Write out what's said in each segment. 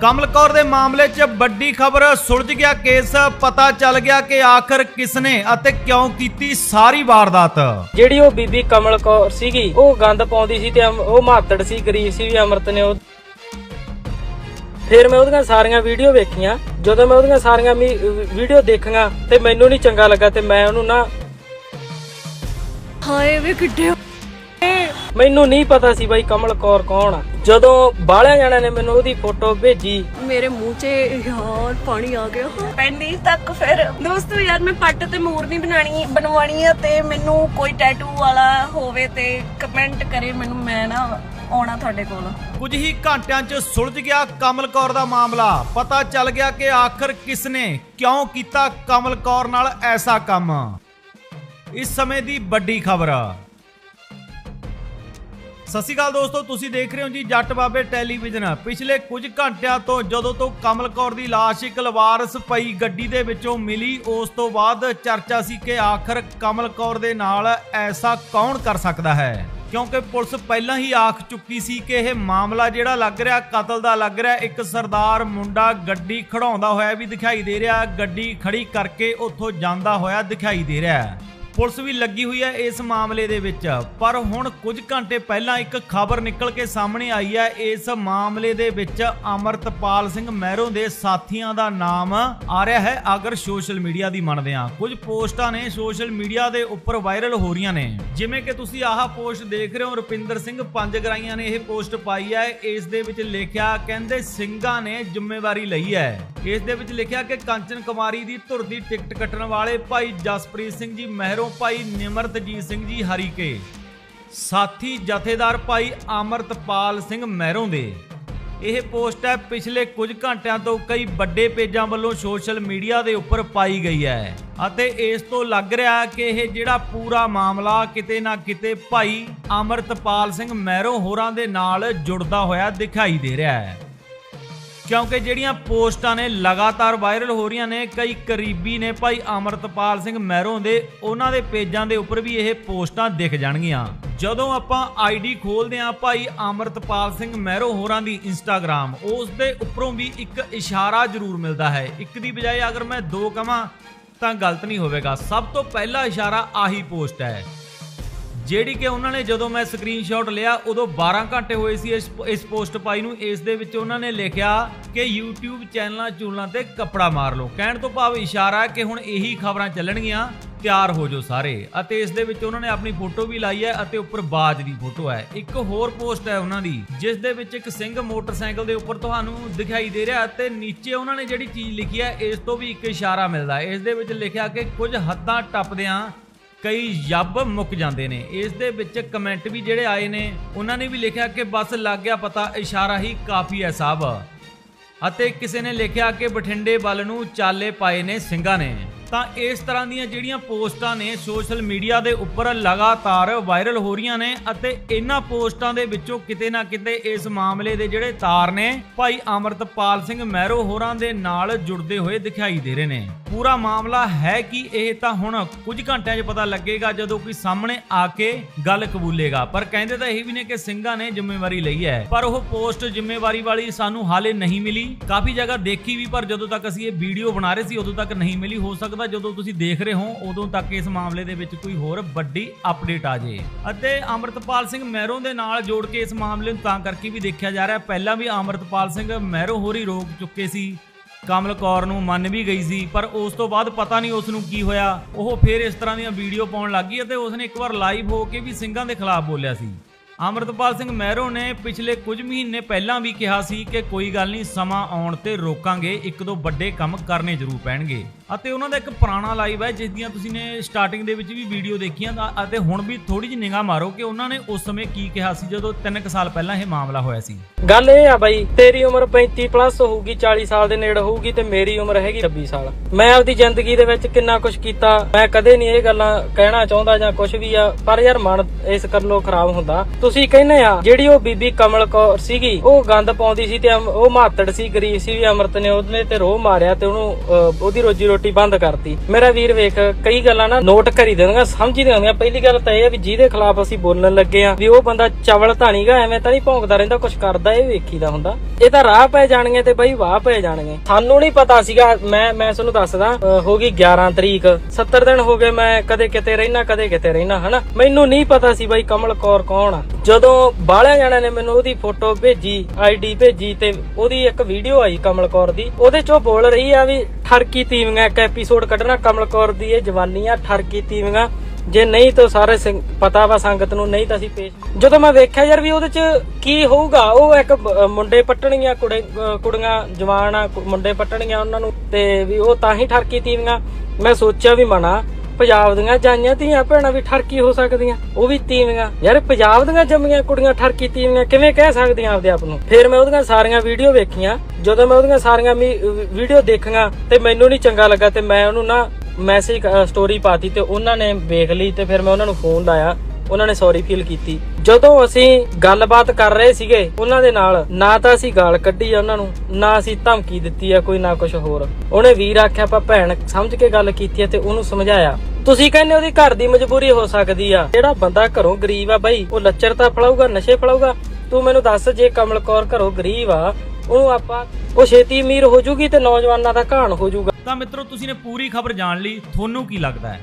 ਕਮਲ ਕੌਰ ਦੇ ਮਾਮਲੇ 'ਚ ਵੱਡੀ ਖਬਰ ਸੁਲਝ ਗਿਆ ਕੇਸ ਪਤਾ ਚੱਲ ਗਿਆ ਕਿ ਆਖਰ ਕਿਸਨੇ ਅਤੇ ਕਿਉਂ ਕੀਤੀ ਸਾਰੀ ਵਾਰਦਾਤ। ਜਿਹੜੀ ਉਹ ਬੀਬੀ ਕਮਲ ਕੌਰ ਸੀਗੀ ਉਹ ਗੰਦ ਪਾਉਂਦੀ ਸੀ ਤੇ ਉਹ ਮਾਤੜ ਸੀ ਗਰੀਬ ਸੀ ਵੀ ਅਮਰਤ ਨੇ ਉਹ ਫਿਰ ਮੈਂ ਉਹਦੀਆਂ ਸਾਰੀਆਂ ਵੀਡੀਓ ਵੇਖੀਆਂ। ਜਦੋਂ ਮੈਂ ਉਹਦੀਆਂ ਸਾਰੀਆਂ ਵੀਡੀਓ ਦੇਖੀਆਂ ਤੇ ਮੈਨੂੰ ਨਹੀਂ ਚੰਗਾ ਲੱਗਾ ਤੇ ਮੈਂ ਉਹਨੂੰ ਨਾ ਹਾਏ ਵੇ ਕਿੱਡੇ ਮੈਨੂੰ ਨਹੀਂ ਪਤਾ ਸੀ ਬਾਈ ਕਮਲ ਕੌਰ ਕੌਣ ਆ। ਜਦੋਂ ਬਾਹਲਿਆਂ ਜਣਿਆਂ ਨੇ ਮੈਨੂੰ ਉਹਦੀ ਫੋਟੋ ਭੇਜੀ। ਮੇਰੇ ਮੂੰਹ 'ਚ ਯਾਰ ਪਾਣੀ ਆ ਗਿਆ। ਪੈਂਦੀ ਤੱਕ ਫਿਰ ਦੋਸਤੋ ਯਾਰ ਮੈਂ ਪੱਟ ਤੇ ਮੂਰ ਨਹੀਂ ਬਣਾਣੀ ਬਣਵਾਣੀ ਆ ਤੇ ਮੈਨੂੰ ਕੋਈ ਟੈਟੂ ਵਾਲਾ ਹੋਵੇ ਤੇ ਕਮੈਂਟ ਕਰੇ ਮੈਨੂੰ ਮੈਂ ਨਾ ਆਉਣਾ ਤੁਹਾਡੇ ਕੋਲ। ਕੁਝ ਹੀ ਘੰਟਿਆਂ 'ਚ ਸੁਲਝ ਗਿਆ ਕਮਲ ਕੌਰ ਦਾ ਮਾਮਲਾ। ਪਤਾ ਚੱਲ ਗਿਆ ਕਿ ਆਖਰ ਕਿਸਨੇ ਕਿਉਂ ਕੀਤਾ ਕਮਲ ਕੌਰ ਨਾਲ ਐਸਾ ਕੰਮ। ਇਸ ਸਮੇਂ ਦੀ ਵੱਡੀ ਖਬਰ। ਸਤਿ ਸ਼੍ਰੀ ਅਕਾਲ ਦੋਸਤੋ, ਤੁਸੀਂ ਦੇਖ ਰਹੇ ਹੋ ਜੀ ਜੱਟ ਬਾਬੇ ਟੈਲੀਵਿਜ਼ਨ। ਪਿਛਲੇ ਕੁਝ ਘੰਟਿਆਂ ਤੋਂ ਜਦੋਂ ਤੋਂ ਕਮਲ ਕੌਰ ਦੀ ਲਾਸ਼ ਇੱਕ ਲਵਾਰਸ ਪਈ ਗੱਡੀ ਦੇ ਵਿੱਚੋਂ ਮਿਲੀ, ਉਸ ਤੋਂ ਬਾਅਦ ਚਰਚਾ ਸੀ ਕਿ ਆਖਰ ਕਮਲ ਕੌਰ ਦੇ ਨਾਲ ਐਸਾ ਕੌਣ ਕਰ ਸਕਦਾ ਹੈ? ਕਿਉਂਕਿ ਪੁਲਿਸ ਪਹਿਲਾਂ ਹੀ ਆਖ ਚੁੱਕੀ ਸੀ ਕਿ ਇਹ ਮਾਮਲਾ ਜਿਹੜਾ ਲੱਗ ਰਿਹਾ, ਕਤਲ ਦਾ ਲੱਗ ਰਿਹਾ, ਇੱਕ ਸਰਦਾਰ ਮੁੰਡਾ ਗੱਡੀ ਖੜਾਉਂਦਾ ਹੋਇਆ ਵੀ ਦਿਖਾਈ ਦੇ ਰਿਹਾ, ਗੱਡੀ ਖੜੀ ਕਰਕੇ ਉੱਥੋਂ ਜਾਂਦਾ ਹੋਇਆ ਦਿਖਾਈ ਦੇ ਰਿਹਾ। ਪੁਲਿਸ ਵੀ ਲੱਗੀ ਹੋਈ ਹੈ ਇਸ ਮਾਮਲੇ ਦੇ ਵਿੱਚ। ਪਰ ਹੁਣ ਕੁਝ ਘੰਟੇ ਪਹਿਲਾਂ ਇੱਕ ਖਬਰ ਨਿਕਲ ਕੇ ਸਾਹਮਣੇ ਆਈ ਹੈ। ਇਸ ਮਾਮਲੇ ਦੇ ਵਿੱਚ ਅਮਰਤਪਾਲ ਸਿੰਘ ਮਹਿਰੋਂ ਦੇ ਸਾਥੀਆਂ ਦਾ ਨਾਮ ਆ ਰਿਹਾ ਹੈ। ਅਗਰ ਸੋਸ਼ਲ ਮੀਡੀਆ ਦੀ ਮੰਨਦੇ ਹਾਂ, ਕੁਝ ਪੋਸਟਾਂ ਨੇ ਸੋਸ਼ਲ ਮੀਡੀਆ ਦੇ ਉੱਪਰ ਵਾਇਰਲ ਹੋ ਰਹੀਆਂ ਨੇ। ਜਿਵੇਂ ਕਿ ਤੁਸੀਂ ਆਹ ਪੋਸਟ ਦੇਖ ਰਹੇ ਹੋ, ਰੁਪਿੰਦਰ ਸਿੰਘ ਪੰਜਗਰਾਈਆਂ ਨੇ ਇਹ ਪੋਸਟ ਪਾਈ ਹੈ। ਇਸ ਦੇ ਵਿੱਚ ਲਿਖਿਆ, ਕਹਿੰਦੇ ਸਿੰਘਾਂ ਨੇ ਜ਼ਿੰਮੇਵਾਰੀ ਲਈ ਹੈ। ਇਸ ਦੇ ਵਿੱਚ ਲਿਖਿਆ ਕਿ ਕੰਚਨ ਕੁਮਾਰੀ ਦੀ ਧੁਰ ਦੀ ਟਿਕਟ ਕੱਟਣ ਵਾਲੇ ਭਾਈ ਜਸਪ੍ਰੀਤ ਸਿੰਘ ਜੀ ਮਹਿਰੋਂ ਭਾਈ ਨਿਮਰਤਜੀਤ ਸਿੰਘ ਜੀ ਹਰੀਕੇ, ਸਾਥੀ ਜਥੇਦਾਰ ਭਾਈ ਅਮਰਤਪਾਲ ਸਿੰਘ ਮਹਿਰੋਂ ਦੇ। ਇਹ ਪੋਸਟ ਹੈ, ਪਿਛਲੇ ਕੁਝ ਘੰਟਿਆਂ ਤੋਂ ਕਈ ਵੱਡੇ ਪੇਜਾਂ ਵੱਲੋਂ ਸੋਸ਼ਲ ਮੀਡੀਆ ਦੇ ਉੱਪਰ ਪਾਈ ਗਈ ਹੈ ਅਤੇ ਇਸ ਤੋਂ ਲੱਗ ਰਿਹਾ ਕਿ ਇਹ ਜਿਹੜਾ ਪੂਰਾ ਮਾਮਲਾ ਕਿਤੇ ਨਾ ਕਿਤੇ ਭਾਈ ਅਮਰਤਪਾਲ ਸਿੰਘ ਮਹਿਰੋਂ ਹੋਰਾਂ ਦੇ ਨਾਲ ਜੁੜਦਾ ਹੋਇਆ ਦਿਖਾਈ ਦੇ ਰਿਹਾ ਹੈ। ਕਿਉਂਕਿ ਜਿਹੜੀਆਂ ਪੋਸਟਾਂ ਨੇ ਲਗਾਤਾਰ ਵਾਇਰਲ ਹੋ ਰਹੀਆਂ ਨੇ, ਕਈ ਕਰੀਬੀ ਨੇ ਭਾਈ ਅਮਰਤਪਾਲ ਸਿੰਘ ਮਹਿਰੋਂ ਦੇ, ਉਹਨਾਂ ਦੇ ਪੇਜਾਂ ਦੇ ਉੱਪਰ ਵੀ ਇਹ ਪੋਸਟਾਂ ਦਿਖ ਜਾਣਗੀਆਂ। ਜਦੋਂ ਆਪਾਂ ਆਈਡੀ ਖੋਲਦੇ ਹਾਂ ਭਾਈ ਅਮਰਤਪਾਲ ਸਿੰਘ ਮਹਿਰੋਂ ਹੋਰਾਂ ਦੀ ਇੰਸਟਾਗ੍ਰam ਉਸ ਦੇ ਉੱਪਰੋਂ ਵੀ ਇੱਕ ਇਸ਼ਾਰਾ ਜ਼ਰੂਰ ਮਿਲਦਾ ਹੈ। ਇੱਕ ਦੀ ਬਜਾਏ ਅਗਰ ਮੈਂ ਦੋ ਕਵਾਂ ਤਾਂ ਗਲਤ ਨਹੀਂ ਹੋਵੇਗਾ। ਸਭ ਤੋਂ ਪਹਿਲਾ ਇਸ਼ਾਰਾ ਆਹੀ ਪੋਸਟ ਹੈ। ਜਿਹੜੀ ਕਿ ਉਹਨਾਂ ਨੇ ਜਦੋਂ ਮੈਂ ਸਕਰੀਨਸ਼ਾਟ ਲਿਆ, ਉਦੋਂ 12 ਘੰਟੇ ਹੋਏ ਸੀ ਇਸ ਇਸ ਪੋਸਟ ਪਾਈ ਨੂੰ। ਇਸ ਦੇ ਵਿੱਚ ਉਹਨਾਂ ਨੇ ਲਿਖਿਆ ਕਿ YouTube ਚੈਨਲਾਂ ਚੂਲਾਂ ਤੇ ਕੱਪੜਾ ਮਾਰ ਲਓ। ਕਹਿਣ ਤੋਂ ਭਾਵ ਇਸ਼ਾਰਾ ਹੈ ਕਿ ਹੁਣ ਇਹੀ ਖਬਰਾਂ ਚੱਲਣਗੀਆਂ, ਤਿਆਰ ਹੋ ਜਾਓ ਸਾਰੇ। ਅਤੇ ਇਸ ਦੇ ਵਿੱਚ ਉਹਨਾਂ ਨੇ ਆਪਣੀ ਫੋਟੋ ਵੀ ਲਾਈ ਹੈ ਅਤੇ ਉੱਪਰ ਬਾਜ ਦੀ ਫੋਟੋ ਹੈ। ਇੱਕ ਹੋਰ ਪੋਸਟ ਹੈ ਉਹਨਾਂ ਦੀ, ਜਿਸ ਦੇ ਵਿੱਚ ਇੱਕ ਸਿੰਘ ਮੋਟਰਸਾਈਕਲ ਦੇ ਉੱਪਰ ਤੁਹਾਨੂੰ ਦਿਖਾਈ ਦੇ ਰਿਹਾ ਅਤੇ ਨੀਚੇ ਉਹਨਾਂ ਨੇ ਜਿਹੜੀ ਚੀਜ਼ ਲਿਖੀ ਹੈ, ਇਸ ਤੋਂ ਵੀ ਇੱਕ ਇਸ਼ਾਰਾ ਮਿਲਦਾ ਹੈ। ਇਸ ਦੇ ਵਿੱਚ ਲਿਖਿਆ ਕਿ ਕੁਝ ਹੱਦਾਂ ਟੱਪਦਿਆਂ ਕਈ ਯੱਬ ਮੁੱਕ ਜਾਂਦੇ ਨੇ। ਇਸ ਦੇ ਵਿੱਚ ਕਮੈਂਟ ਵੀ ਜਿਹੜੇ ਆਏ ਨੇ, ਉਹਨਾਂ ਨੇ ਵੀ ਲਿਖਿਆ ਕਿ ਬਸ ਲੱਗ ਗਿਆ ਪਤਾ, ਇਸ਼ਾਰਾ ਹੀ ਕਾਫੀ ਹੈ ਸਾਹਿਬ। ਅਤੇ ਕਿਸੇ ਨੇ ਲਿਖਿਆ ਕਿ ਬਠਿੰਡੇ ਵੱਲ ਨੂੰ ਚਾਲੇ ਪਾਏ ਨੇ ਸਿੰਘਾਂ ਨੇ। ਤਾਂ ਇਸ ਤਰ੍ਹਾਂ ਦੀਆਂ ਜਿਹੜੀਆਂ ਪੋਸਟਾਂ ਨੇ ਸੋਸ਼ਲ ਮੀਡੀਆ ਦੇ ਉੱਪਰ ਲਗਾਤਾਰ ਵਾਇਰਲ ਹੋ ਰਹੀਆਂ ਨੇ ਅਤੇ ਇਹਨਾਂ ਪੋਸਟਾਂ ਦੇ ਵਿੱਚੋਂ ਕਿਤੇ ਨਾ ਕਿਤੇ ਇਸ ਮਾਮਲੇ ਦੇ ਜਿਹੜੇ ਤਾਰ ਨੇ, ਭਾਈ ਅਮਰਤਪਾਲ ਸਿੰਘ ਮਹਿਰੋ ਹੋਰਾਂ ਦੇ ਨਾਲ ਜੁੜਦੇ ਹੋਏ ਦਿਖਾਈ ਦੇ ਰਹੇ ਨੇ। ਪੂਰਾ ਮਾਮਲਾ ਹੈ ਕਿ ਇਹ ਤਾਂ ਹੁਣ ਕੁਝ ਘੰਟਿਆਂ 'ਚ ਪਤਾ ਲੱਗੇਗਾ ਜਦੋਂ ਕੋਈ ਸਾਹਮਣੇ ਆ ਕੇ ਗੱਲ ਕਬੂਲੇਗਾ। ਪਰ ਕਹਿੰਦੇ ਤਾਂ ਇਹ ਵੀ ਨੇ ਕਿ ਸਿੰਘਾਂ ਨੇ ਜ਼ਿੰਮੇਵਾਰੀ ਲਈ ਹੈ। ਪਰ ਉਹ ਪੋਸਟ ਜ਼ਿੰਮੇਵਾਰੀ ਵਾਲੀ ਸਾਨੂੰ ਹਾਲੇ ਨਹੀਂ ਮਿਲੀ। ਕਾਫੀ ਜਗ੍ਹਾ ਦੇਖੀ ਵੀ, ਪਰ ਜਦੋਂ ਤੱਕ ਅਸੀਂ ਇਹ ਵੀਡੀਓ ਬਣਾ ਰਹੇ ਸੀ, ਉਦੋਂ ਤੱਕ ਨਹੀਂ ਮਿਲੀ। ਹੋ ਸਕਦਾ ਜਦੋਂ ਤੁਸੀਂ ਦੇਖ ਰਹੇ ਹੋ, ਉਦੋਂ ਤੱਕ ਇਸ ਮਾਮਲੇ ਦੇ ਵਿੱਚ ਕੋਈ ਹੋਰ ਵੱਡੀ ਅਪਡੇਟ ਆ ਜੇ। ਅਤੇ ਅਮਰਤਪਾਲ ਸਿੰਘ ਮਹਿਰੋਂ ਦੇ ਨਾਲ ਜੋੜ ਕੇ ਇਸ ਮਾਮਲੇ ਨੂੰ ਤਾਂ ਕਰਕੇ ਵੀ ਦੇਖਿਆ ਜਾ ਰਿਹਾ, ਪਹਿਲਾਂ ਵੀ ਅਮਰਤਪਾਲ ਸਿੰਘ ਮਹਿਰੋਂ ਹੋਰੀ ਰੋਕ ਚੁੱਕੇ ਸੀ। ਕਮਲ ਕੌਰ ਨੂੰ ਮੰਨ ਵੀ ਗਈ ਸੀ, ਪਰ ਉਸ ਤੋਂ ਬਾਅਦ ਪਤਾ ਨਹੀਂ ਉਸ ਨੂੰ ਕੀ ਹੋਇਆ। ਉਹ ਫਿਰ ਇਸ ਤਰ੍ਹਾਂ ਦੀਆਂ ਵੀਡੀਓ ਪਾਉਣ ਲੱਗੀ ਅਤੇ ਉਸਨੇ ਇੱਕ ਵਾਰ ਲਾਈਵ ਹੋ ਕੇ ਵੀ ਸਿੰਘਾਂ ਦੇ ਖਿਲਾਫ ਬੋਲਿਆ ਸੀ। ਅਮਰਤਪਾਲ ਸਿੰਘ ਮਹਿਰੋ ਨੇ ਪਿਛਲੇ ਕੁਝ ਮਹੀਨੇ ਪਹਿਲਾਂ ਵੀ ਕਿਹਾ ਸੀ ਕਿ ਕੋਈ ਗੱਲ ਨਹੀਂ, ਸਮਾਂ ਆਉਣ ਤੇ ਰੋਕਾਂਗੇ, ਇੱਕ ਦੋ ਵੱਡੇ ਕੰਮ ਕਰਨੇ ਜ਼ਰੂਰ ਪੈਣਗੇ। ਅਤੇ ਉਹਨਾਂ ਦਾ ਇੱਕ ਪੁਰਾਣਾ ਲਾਈਵ ਹੈ ਜਿਸ ਦੀਆਂ ਤੁਸੀਂ ਨੇ ਸਟਾਰਟਿੰਗ ਦੇ ਵਿੱਚ ਵੀ ਵੀਡੀਓ ਦੇਖੀਆਂ ਅਤੇ ਹੁਣ ਵੀ ਥੋੜੀ ਜਿਹੀ ਨਿਗਾਹ ਮਾਰੋ ਕਿ ਉਹਨਾਂ ਨੇ ਉਸ ਸਮੇਂ ਕੀ ਕਿਹਾ ਸੀ, ਜਦੋਂ 3 ਸਾਲ ਪਹਿਲਾਂ ਇਹ ਮਾਮਲਾ ਹੋਇਆ ਸੀ। ਗੱਲ ਇਹ ਆ ਬਾਈ, ਤੇਰੀ ਉਮਰ 35 ਪਲੱਸ ਹੋਊਗੀ 40 ਸਾਲ ਦੇ ਨੇੜੇ ਹੋਊਗੀ ਤੇ ਮੇਰੀ ਉਮਰ ਹੈਗੀ 26 ਸਾਲ। ਮੈਂ ਆਪਦੀ ਜ਼ਿੰਦਗੀ ਦੇ ਵਿੱਚ ਕਿੰਨਾ ਕੁਝ ਕੀਤਾ, ਮੈਂ ਕਦੇ ਨਹੀਂ ਇਹ ਗੱਲਾਂ ਕਹਿਣਾ ਚਾਹੁੰਦਾ ਜਾਂ ਕੁਝ ਵੀ ਆ, ਪਰ ਯਾਰ ਮਨ ਇਸ ਗੱਲੋਂ ਖਰਾਬ ਹੁੰਦਾ। ਤੁਸੀਂ ਕਹਿੰਦੇ ਆ, ਜਿਹੜੀ ਉਹ ਬੀਬੀ ਕਮਲ ਕੌਰ ਸੀਗੀ, ਉਹ ਗੰਦ ਪਾਉਂਦੀ ਸੀ ਤੇ ਉਹ ਮਾਤੜ ਸੀ, ਗਰੀਬ ਸੀ, ਵੀ ਅਮਰਤ ਨੇ ਉਹਨੇ ਤੇ ਰੋਹ ਮਾਰਿਆ ਤੇ ਉਹਨੂੰ ਉਹਦੀ ਰੋਜੀ ਰੋਟੀ ਬੰਦ ਕਰਤੀ। ਮੇਰਾ ਵੀਰ ਵੇਖ, ਕਈ ਗੱਲਾਂ ਨਾ ਨੋਟ ਕਰੀ ਦੇਣਗਾ ਸਮਝ ਹੀ ਪਹਿਲੀ ਗੱਲ ਤਾਂ ਇਹ ਆ ਵੀ ਜਿਹਦੇ ਖਿਲਾਫ ਅਸੀਂ ਬੋਲਣ ਲੱਗੇ ਆ, ਵੀ ਉਹ ਬੰਦਾ ਚਵਲ ਤਾਂ ਨਹੀਂਗਾ ਐਵੇਂ ਤਾਂ ਨਹੀਂ ਭੌਂਕਦਾ ਰਹਿੰਦਾ ਕੁਝ ਕਰਦਾ ਇਹ ਵੇਖੀਦਾ ਹੁੰਦਾ। ਇਹ ਤਾਂ ਰਾਹ ਪੈ ਜਾਣਗੇ ਤੇ ਬਈ ਵਾਹ ਪੈ ਜਾਣਗੇ। ਸਾਨੂੰ ਨਹੀਂ ਪਤਾ ਸੀਗਾ, ਮੈਂ ਮੈਂ ਤੁਹਾਨੂੰ ਦੱਸਦਾ ਹੋ ਗਈ 11 ਤਰੀਕ। 70 ਦਿਨ ਹੋ ਗਏ, ਮੈਂ ਕਦੇ ਕਿਤੇ ਰਹਿਣਾ ਕਦੇ ਕਿਤੇ ਰਹਿਣਾ ਹਨਾ? ਮੈਨੂੰ ਨਹੀਂ ਪਤਾ ਸੀ ਬਈ ਕਮਲ ਕੌਰ ਕੌਣ ਆ। ਜਦੋਂ ਬਾਹਲਿਆਂ ਜਾਣਿਆਂ ਨੇ ਮੈਨੂੰ ਉਹਦੀ ਫੋਟੋ ਭੇਜੀ, ਆਈਡੀ ਭੇਜੀ ਤੇ ਉਹਦੀ ਇੱਕ ਵੀਡੀਓ ਆਈ ਕਮਲ ਕੌਰ ਦੀ, ਉਹਦੇ ਉਹ ਬੋਲ ਰਹੀ ਆ ਵੀ ਠਰਕੀ ਤੀਵੀਆਂ ਇੱਕ ਐਪੀਸੋਡ ਕੱਢਣਾ ਕਮਲ ਕੌਰ ਦੀ ਇਹ ਜਵਾਨੀ ਠਰਕੀ ਤੀਵੀਆਂ। ਜੇ ਨਹੀਂ ਤਾਂ ਸਾਰੇ ਪਤਾ ਵਾ ਸੰਗਤ ਨੂੰ, ਨਹੀਂ ਤਾਂ ਅਸੀਂ ਪੇਸ਼ ਜਦੋਂ ਮੈਂ ਵੇਖਿਆ ਯਾਰ ਵੀ ਉਹਦੇ ਚ ਕੀ ਹੋਊਗਾ, ਉਹ ਇੱਕ ਮੁੰਡੇ ਪੱਟਣੀਆਂ, ਕੁੜੇ ਕੁੜੀਆਂ, ਜਵਾਨ ਆ ਮੁੰਡੇ ਪੱਟਣੀਆਂ ਉਹਨਾਂ ਨੂੰ ਤੇ ਵੀ ਉਹ ਤਾਂ ਹੀ ਠਰਕੀ ਤੀਵੀਆਂ। ਮੈਂ ਸੋਚਿਆ ਵੀ ਮਨਾ ਪੰਜਾਬ ਦੀਆਂ ਜਾਈਆਂ ਧੀਆਂ ਭੈਣਾਂ ਵੀ ਠਰਕੀ ਹੋ ਸਕਦੀਆਂ, ਉਹ ਵੀ ਤੀਵੀਆਂ। ਯਾਰ ਪੰਜਾਬ ਦੀਆਂ ਜੰਮੀਆਂ ਕੁੜੀਆਂ ਠਰਕੀ ਤੀਵੀਆਂ ਕਿਵੇਂ ਕਹਿ ਸਕਦੀਆਂ ਆਪਦੇ ਆਪ ਨੂੰ? ਫਿਰ ਮੈਂ ਉਹਦੀਆਂ ਸਾਰੀਆਂ ਵੀਡੀਓ ਵੇਖੀਆਂ, ਜਦੋਂ ਮੈਂ ਉਹਦੀਆਂ ਸਾਰੀਆਂ ਵੀਡੀਓ ਦੇਖੀਆਂ ਤੇ ਮੈਨੂੰ ਨਹੀਂ ਚੰਗਾ ਲੱਗਾ ਤੇ ਮੈਂ ਉਹਨੂੰ ਨਾ ਮੈਸੇਜ ਸਟੋਰੀ ਪਾਤੀ ਤੇ ਉਹਨਾਂ ਨੇ ਵੇਖ ਲਈ ਤੇ ਫਿਰ ਮੈਂ ਉਹਨਾਂ ਨੂੰ ਫੋਨ ਲਾਇਆ, ਉਹਨਾਂ ਨੇ ਸੌਰੀ ਫੀਲ ਕੀਤੀ। ਜਦੋਂ ਅਸੀਂ ਗੱਲਬਾਤ ਕਰ ਰਹੇ ਸੀਗੇ ਉਹਨਾਂ ਦੇ ਨਾਲ, ਨਾ ਤਾਂ ਅਸੀਂ ਗਾਲ ਕੱਢੀ ਆ ਉਹਨਾਂ ਨੂੰ, ਨਾ ਅਸੀਂ ਧਮਕੀ ਦਿੱਤੀ ਆ ਕੋਈ ਨਾ ਕੁਝ ਹੋਰ। ਉਹਨੇ ਵੀਰ ਆਖਿਆ, ਆਪਾਂ ਭੈਣ ਸਮਝ ਕੇ ਗੱਲ ਕੀਤੀ ਆ ਤੇ ਉਹਨੂੰ ਸਮਝਾਇਆ। ਤੁਸੀਂ ਕਹਿੰਦੇ ਉਹਦੀ ਘਰ ਦੀ ਮਜਬੂਰੀ ਹੋ ਸਕਦੀ ਆ। ਜਿਹੜਾ ਬੰਦਾ ਘਰੋਂ ਗਰੀਬ ਆ ਬਾਈ, ਉਹ ਲੱਚਰਤਾ ਫਲਾਊਗਾ ਨਸ਼ੇ ਫਲਾਊਗਾ ਤੂੰ ਮੈਨੂੰ ਦੱਸ ਜੇ ਕਮਲ ਕੌਰ ਘਰੋਂ ਗਰੀਬ ਆ, ਉਹਨੂੰ ਆਪਾਂ, ਉਹ ਛੇਤੀ ਅਮੀਰ ਹੋ ਜੂਗੀ ਤੇ ਨੌਜਵਾਨਾਂ ਦਾ ਘਾਣ ਹੋ ਜੂਗਾ। ਤਾਂ ਮਿੱਤਰੋ, ਤੁਸੀਂ ਨੇ ਪੂਰੀ ਖਬਰ ਜਾਣ ਲਈ ਤੁਹਾਨੂੰ ਕੀ ਲੱਗਦਾ ਹੈ?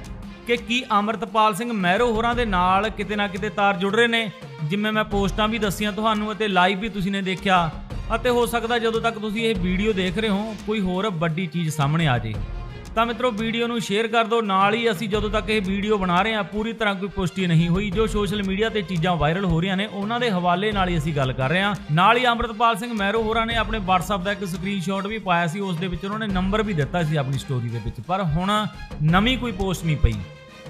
ਕਿ ਕੀ ਅਮਰਤਪਾਲ ਸਿੰਘ ਮਹਿਰੋ ਹੋਰਾਂ ਦੇ ਨਾਲ ਕਿਤੇ ਨਾ ਕਿਤੇ ਤਾਰ ਜੁੜ ਰਹੇ ਨੇ? ਜਿਵੇਂ ਮੈਂ ਪੋਸਟਾਂ ਵੀ ਦੱਸੀਆਂ ਤੁਹਾਨੂੰ ਅਤੇ ਲਾਈਵ ਵੀ ਤੁਸੀਂ ਨੇ ਦੇਖਿਆ। ਅਤੇ ਹੋ ਸਕਦਾ ਜਦੋਂ ਤੱਕ ਤੁਸੀਂ ਇਹ ਵੀਡੀਓ ਦੇਖ ਰਹੇ ਹੋ, ਕੋਈ ਹੋਰ ਵੱਡੀ ਚੀਜ਼ ਸਾਹਮਣੇ ਆ ਜੇ। ਤਾਂ ਮਿੱਤਰੋ ਵੀਡੀਓ ਨੂੰ ਸ਼ੇਅਰ ਕਰ ਦਿਓ। ਨਾਲ ਹੀ ਅਸੀਂ ਜਦੋਂ ਤੱਕ ਇਹ ਵੀਡੀਓ ਬਣਾ ਰਹੇ ਹਾਂ, ਪੂਰੀ ਤਰ੍ਹਾਂ ਕੋਈ ਪੁਸ਼ਟੀ ਨਹੀਂ ਹੋਈ। ਜੋ ਸੋਸ਼ਲ ਮੀਡੀਆ ਤੇ ਚੀਜ਼ਾਂ ਵਾਇਰਲ ਹੋ ਰਹੀਆਂ ਨੇ, ਉਹਨਾਂ ਦੇ ਹਵਾਲੇ ਨਾਲ ਹੀ ਅਸੀਂ ਗੱਲ ਕਰ ਰਹੇ ਹਾਂ। ਨਾਲ ਹੀ ਅੰਮ੍ਰਿਤਪਾਲ ਸਿੰਘ ਮਹਿਰੋ ਹੋਰਾਂ ਨੇ ਆਪਣੇ WhatsApp ਦਾ ਇੱਕ ਸਕਰੀਨਸ਼ਾਟ ਵੀ ਪਾਇਆ ਸੀ। ਉਸ ਦੇ ਵਿੱਚ ਉਹਨਾਂ ਨੇ ਨੰਬਰ ਵੀ ਦਿੱਤਾ ਸੀ ਆਪਣੀ ਸਟੋਰੀ ਦੇ ਵਿੱਚ। ਪਰ ਹੁਣ ਨਵੀਂ ਕੋਈ ਪੋਸਟ ਨਹੀਂ ਪਈ।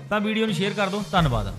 ਤਾਂ ਵੀਡੀਓ ਨੂੰ ਸ਼ੇਅਰ ਕਰ ਦਿਓ। ਧੰਨਵਾਦ।